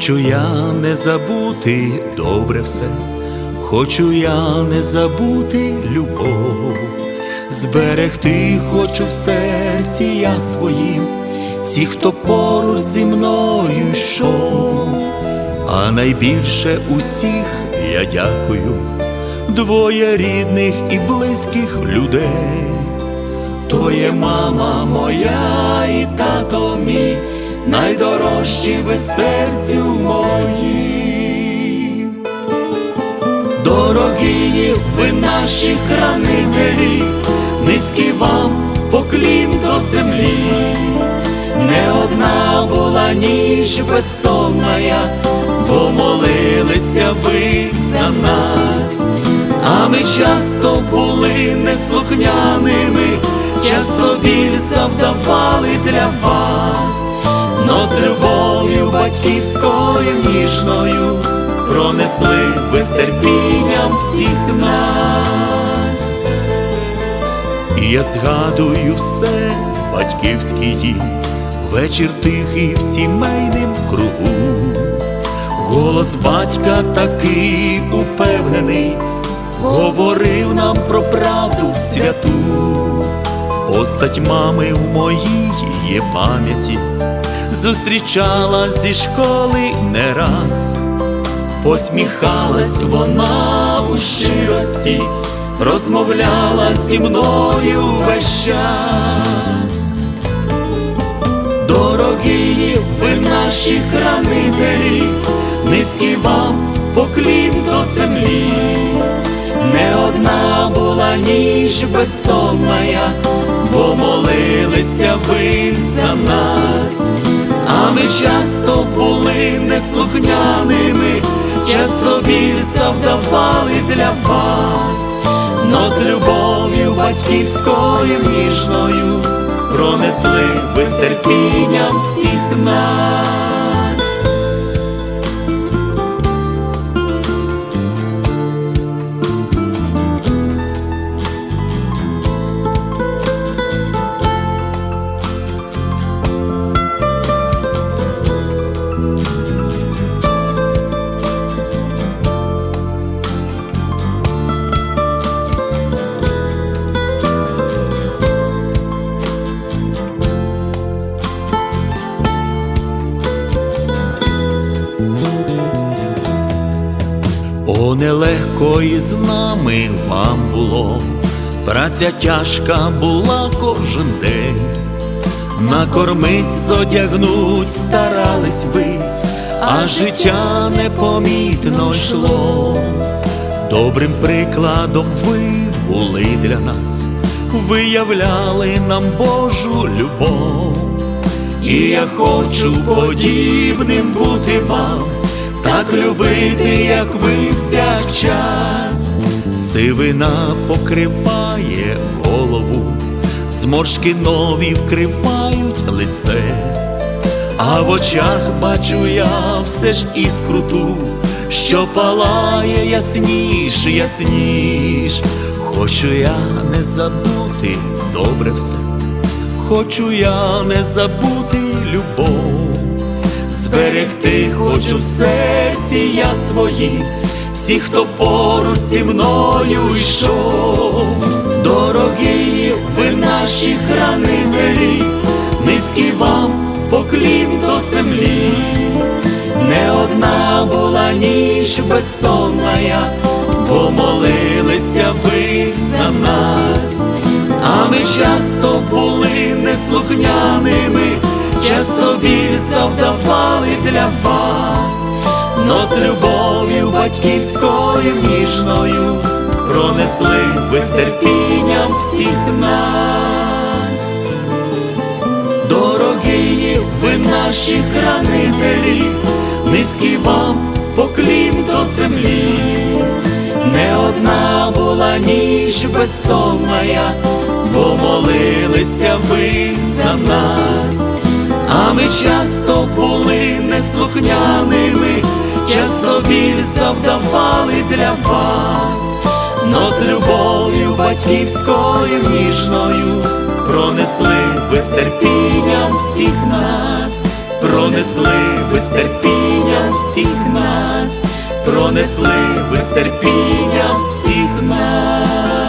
Хочу я не забути добре все, хочу я не забути любов, зберегти хочу в серці я своїм, всіх, хто поруч зі мною йшов, а найбільше усіх я дякую, двоє рідних і близьких людей. То є мама моя і тато мій, найдорожчі ви серцю мої. Дорогі ви наші хранителі, низький вам поклін до землі, не одна була ніч безсонна, бо молилися ви за нас, а ми часто були неслухняними, часто біль завдавали для вас, батьківською ніжною пронесли ви терпінням всіх нас. І я згадую все, батьківський дім, вечір тихий в сімейним кругу. Голос батька такий упевнений, говорив нам про правду святу. Постать мами в моїй є пам'яті, зустрічала зі школи не раз, посміхалась вона у щирості, розмовляла зі мною весь час. Дорогі ви наші хранителі, низький вам поклін до землі, не одна була ніч безсонна, бо молилися ви за нас, ми часто були неслухняними, часто біль завдавали для вас, но з любов'ю батьківською ніжною пронесли ви з терпінням всіх нас. О, нелегко із нами вам було, праця тяжка була кожен день, накормить, зодягнуть, старались ви, а життя непомітно йшло. Добрим прикладом ви були для нас, виявляли нам Божу любов. І я хочу подібним бути вам, так любити, як ви всякчас. Сивина покриває голову, зморшки нові вкривають лице, а в очах бачу я все ж іскру що палає ясніш, ясніш. Хочу я не забути добре все. Хочу я не забути любов, зберегти хочу в серці я свої, всі, хто поруч зі мною йшов, дорогі ви наші хранителі, низький вам поклін до землі, не одна була ніч безсонна, бо молилися ви за нас. А ми часто були неслухняними, часто біль завдавали для вас, но з любов'ю батьківською ніжною пронесли ви з терпінням всіх нас. Дорогі ви наші хранителі, низький вам поклін до землі, не одна була ніч безсонна, бо молилися ви за нас, а ми часто були неслухняними, часто біль завдавали для вас, но з любов'ю батьківською ніжною пронесли ви з терпінням всіх нас, пронесли ви з терпінням всіх нас, пронесли ви з терпінням всіх нас.